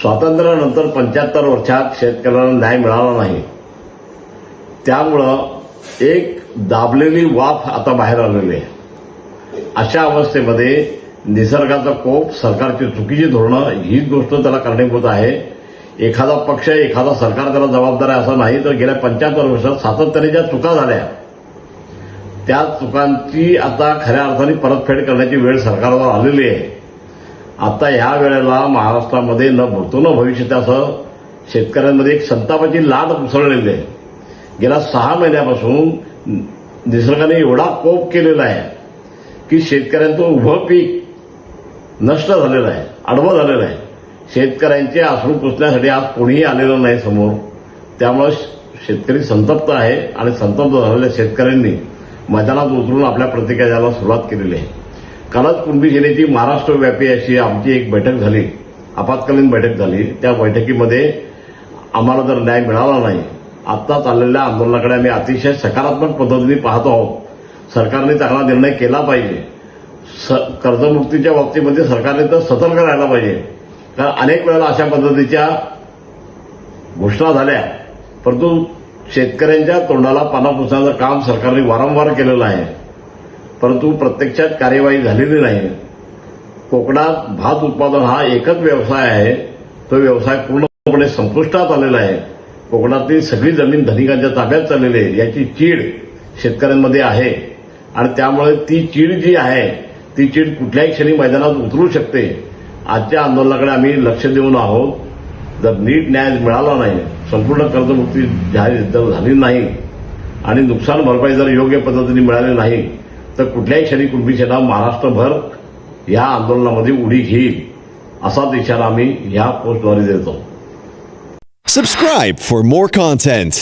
स्वातंत्र्यानंतर पंच्याहत्तर वर्षात शेतकऱ्यांना न्याय मिळाला नाही. त्यामुळं एक दाबलेली वाफ आता बाहेर आलेली आहे. अशा अवस्थेमध्ये निसर्गाचा कोप सरकारची चुकीची धोरणं हीच गोष्ट त्याला कारणीभूत आहे. एखादा पक्ष एखादा सरकार त्याला जबाबदार आहे असं नाही तर गेल्या पंच्याहत्तर वर्षात सातत्याने ज्या चुका झाल्या. त्या चुकांची आता खऱ्या अर्थाने परतफेड करण्याची वेळ सरकारवर आलेली आहे. आता ह्या वेळेला महाराष्ट्रामध्ये न भरतो न भविष्यत्यासह शेतकऱ्यांमध्ये एक संतापाची लाट उसळलेली आहे. गेल्या सहा महिन्यापासून निसर्गाने एवढा कोप केलेला आहे की शेतकऱ्यांचं उभं पीक नष्ट झालेलं आहे आडवं झालेलं आहे. शेतकऱ्यांचे आसरू पुसण्यासाठी आज कोणीही आलेलं नाही समोर. त्यामुळे शेतकरी संतप्त आहे आणि संतप्त झालेल्या शेतकऱ्यांनी मैदानात उतरून आपल्या प्रतिक्रिया द्यायला सुरुवात केलेली आहे. कालच कुणबी सेनेची महाराष्ट्रव्यापी अशी आमची एक बैठक झाली. आपत्कालीन बैठक झाली. त्या बैठकीमध्ये आम्हाला जर न्याय मिळाला नाही आत्ता चाललेल्या आंदोलनाकडे आम्ही अतिशय सकारात्मक पद्धतीने पाहतो आहोत. सरकारने चांगला निर्णय केला पाहिजे. स- कर्जमुक्तीच्या बाबतीमध्ये सरकारने तर सतर्क राहायला पाहिजे. कारण अनेक वेळेला अशा पद्धतीच्या घोषणा झाल्या. परंतु शेतकऱ्यांच्या तोंडाला पाना पुसण्याचं काम सरकारने वारंवार केलेलं आहे. परंतु प्रत्यक्षात कार्यवाही झालेली नाही. कोकणात भात उत्पादन हा एकच व्यवसाय आहे. तो व्यवसाय पूर्णपणे संपुष्टात आलेला आहे. कोकणातली सगळी जमीन धनिकांच्या ताब्यात चाललेली आहे. याची चीड शेतकऱ्यांमध्ये आहे. आणि त्यामुळे ती चीड जी आहे ती चीड कुठल्याही क्षणी मैदानात उतरू शकते. आजच्या आंदोलनाकडे आम्ही लक्ष देऊन आहोत. जर नीट न्याय मिळाला नाही संपूर्ण कर्जमुक्ती जाहीर जर झाली नाही आणि नुकसान भरपाई जर योग्य पद्धतीने मिळाली नाही तर कुठल्याही क्षणी कुणबी सेना महाराष्ट्रभर या आंदोलनामध्ये उडी घेईल असाच इशारा आम्ही या पोस्टद्वारे देतो. Subscribe for more content